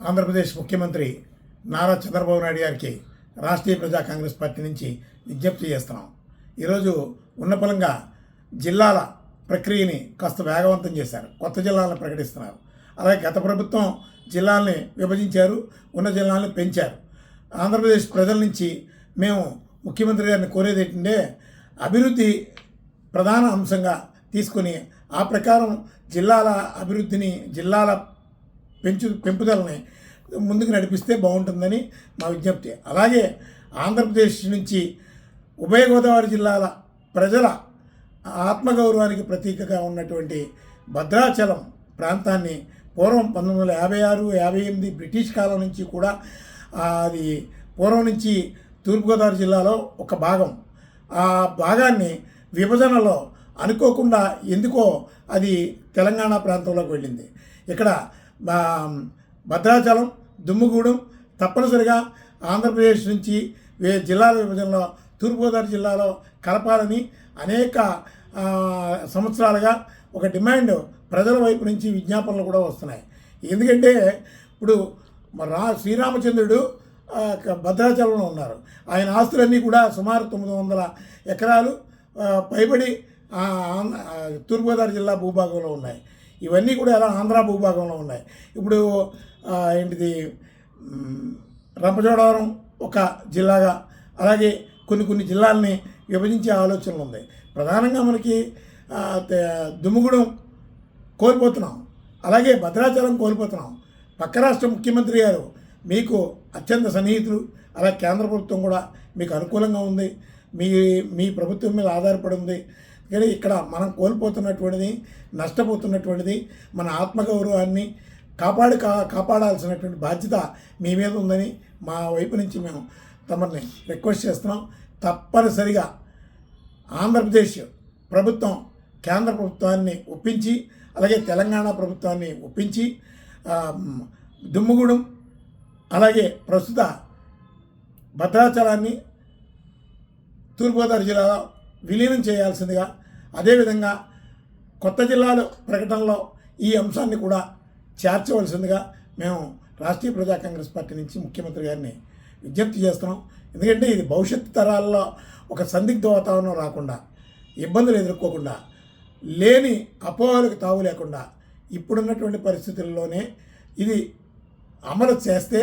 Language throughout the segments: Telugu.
ఆంధ్రప్రదేశ్ ముఖ్యమంత్రి నారా చంద్రబాబు నాయుడు గారికి రాష్ట్రీయ ప్రజా కాంగ్రెస్ పార్టీ నుంచి విజ్ఞప్తి చేస్తున్నాం. ఈరోజు ఉన్నపలంగా జిల్లాల ప్రక్రియని కాస్త వేగవంతం చేశారు. కొత్త జిల్లాలను ప్రకటిస్తున్నారు. అలాగే గత ప్రభుత్వం జిల్లాల్ని విభజించారు ఉన్న జిల్లాలను పెంచారు. ఆంధ్రప్రదేశ్ ప్రజల నుంచి మేము ముఖ్యమంత్రి గారిని కోరేది ఏంటంటే అభివృద్ధి ప్రధాన అంశంగా తీసుకొని ఆ ప్రకారం జిల్లాల అభివృద్ధిని జిల్లాల పెంచు పెంపుదలని ముందుకు నడిపిస్తే బాగుంటుందని మా విజ్ఞప్తి. అలాగే ఆంధ్రప్రదేశ్ నుంచి ఉభయ గోదావరి జిల్లాల ప్రజల ఆత్మగౌరవానికి ప్రతీకగా ఉన్నటువంటి భద్రాచలం ప్రాంతాన్ని పూర్వం పంతొమ్మిది వందల యాభై ఆరు యాభై ఎనిమిది బ్రిటిష్ కాలం నుంచి కూడా అది పూర్వం నుంచి తూర్పుగోదావరి జిల్లాలో ఒక భాగం. ఆ భాగాన్ని విభజనలో అనుకోకుండా ఎందుకో అది తెలంగాణ ప్రాంతంలోకి వెళ్ళింది. ఇక్కడ భద్రాచలం దుమ్ముగూడెం తప్పనిసరిగా ఆంధ్రప్రదేశ్ నుంచి వే జిల్లాల విభజనలో తూర్పుగోదావరి జిల్లాలో కలపాలని అనేక సంవత్సరాలుగా ఒక డిమాండ్ ప్రజల వైపు నుంచి విజ్ఞాపనలు కూడా వస్తున్నాయి. ఎందుకంటే ఇప్పుడు రా శ్రీరామచంద్రుడు భద్రాచలంలో ఉన్నారు. ఆయన ఆస్తులన్నీ కూడా సుమారు తొమ్మిది వందల ఎకరాలు పైబడి తూర్పుగోదావరి జిల్లా భూభాగంలో ఉన్నాయి. ఇవన్నీ కూడా ఎలా ఆంధ్ర భూభాగంలో ఉన్నాయి? ఇప్పుడు ఏంటిది రంపచోడవరం ఒక జిల్లాగా అలాగే కొన్ని కొన్ని జిల్లాలని విభజించే ఆలోచనలు ఉంది. ప్రధానంగా మనకి దుమ్ముగూడెం కోల్పోతున్నాం. అలాగే భద్రాచలం కోల్పోతున్నాం. పక్క రాష్ట్ర ముఖ్యమంత్రి గారు మీకు అత్యంత సన్నిహితులు. అలా కేంద్ర ప్రభుత్వం కూడా మీకు అనుకూలంగా ఉంది. మీ మీ ప్రభుత్వం మీద ఆధారపడి ఉంది. కానీ ఇక్కడ మనం కోల్పోతున్నటువంటిది నష్టపోతున్నటువంటిది మన ఆత్మగౌరవాన్ని కాపాడు కా కాపాడాల్సినటువంటి బాధ్యత మీ మీద ఉందని మా వైపు నుంచి మేము తమని రిక్వెస్ట్ చేస్తున్నాం. తప్పనిసరిగా ఆంధ్రప్రదేశ్ ప్రభుత్వం కేంద్ర ప్రభుత్వాన్ని ఒప్పించి అలాగే తెలంగాణ ప్రభుత్వాన్ని ఒప్పించి దుమ్ముగూడెం అలాగే ప్రస్తుత భద్రాచలాన్ని తూర్పుగోదావరి జిల్లాలో విలీనం చేయాల్సిందిగా అదేవిధంగా కొత్త జిల్లాల ప్రకటనలో ఈ అంశాన్ని కూడా చేర్చవలసిందిగా మేము రాష్ట్రీయ ప్రజా కాంగ్రెస్ పార్టీ నుంచి ముఖ్యమంత్రి గారిని విజ్ఞప్తి చేస్తున్నాం. ఎందుకంటే ఇది భవిష్యత్తు తరాల్లో ఒక సందిగ్ధ వాతావరణం రాకుండా ఇబ్బందులు ఎదుర్కోకుండా లేని అపోహలకు తావు లేకుండా ఇప్పుడున్నటువంటి పరిస్థితుల్లోనే ఇది అమలు చేస్తే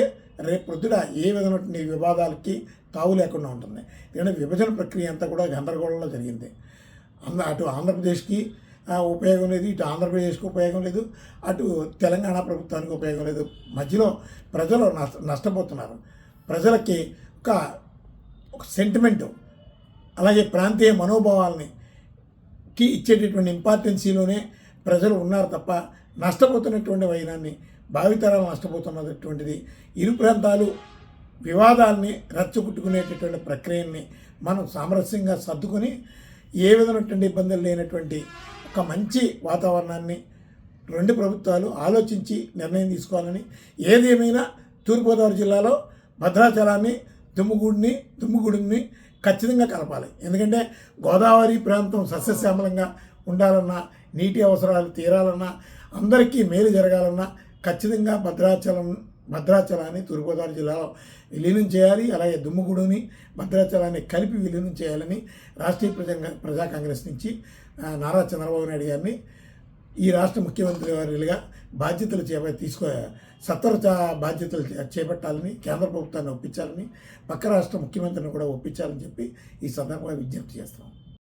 రేపు పొద్దున ఏ విధమైనటువంటి వివాదాలకి తావు లేకుండా ఉంటుంది. ఎందుకంటే విభజన ప్రక్రియ అంతా కూడా గందరగోళంలో జరిగింది. అంద అటు ఆంధ్రప్రదేశ్కి ఉపయోగం లేదు ఇటు ఆంధ్రప్రదేశ్కి ఉపయోగం లేదు అటు తెలంగాణ ప్రభుత్వానికి ఉపయోగం లేదు. మధ్యలో ప్రజలు నష్ట నష్టపోతున్నారు. ప్రజలకి ఒక ఒక సెంటిమెంటు అలాగే ప్రాంతీయ మనోభావాలని కి ఇచ్చేటటువంటి ఇంపార్టెన్సీలోనే ప్రజలు ఉన్నారు తప్ప నష్టపోతున్నటువంటి వైనాన్ని భావితరాలు నష్టపోతున్నటువంటిది. ఇరు ప్రాంతాలు వివాదాల్ని రచ్చగొట్టుకునేటటువంటి ప్రక్రియని మనం సామరస్యంగా సర్దుకొని ఏ విధమైనటువంటి ఇబ్బందులు లేనటువంటి ఒక మంచి వాతావరణాన్ని రెండు ప్రభుత్వాలు ఆలోచించి నిర్ణయం తీసుకోవాలని ఏది ఏమైనా తూర్పుగోదావరి జిల్లాలో భద్రాచలాన్ని దుమ్ముగూడిని దుమ్ముగూడిని ఖచ్చితంగా కలపాలి. ఎందుకంటే గోదావరి ప్రాంతం సస్యశ్యామలంగా ఉండాలన్నా నీటి అవసరాలు తీరాలన్నా అందరికీ మేలు జరగాలన్నా ఖచ్చితంగా భద్రాచలం భద్రాచలాన్ని తూర్పుగోదావరి జిల్లాలో విలీనం చేయాలి అలాగే దుమ్ముగూడుని భద్రాచలాన్ని కలిపి విలీనం చేయాలని రాష్ట్రీయ ప్రజా ప్రజా కాంగ్రెస్ నుంచి నారా చంద్రబాబు నాయుడు గారిని ఈ రాష్ట్ర ముఖ్యమంత్రి వారిగా బాధ్యతలు చేప తీసుకో సత్వర బాధ్యతలు చే- చేపట్టాలని కేంద్ర ప్రభుత్వాన్ని ఒప్పించాలని పక్క రాష్ట్ర ముఖ్యమంత్రిని కూడా ఒప్పించాలని చెప్పి ఈ సందర్భంగా విజ్ఞప్తి చేస్తున్నాం.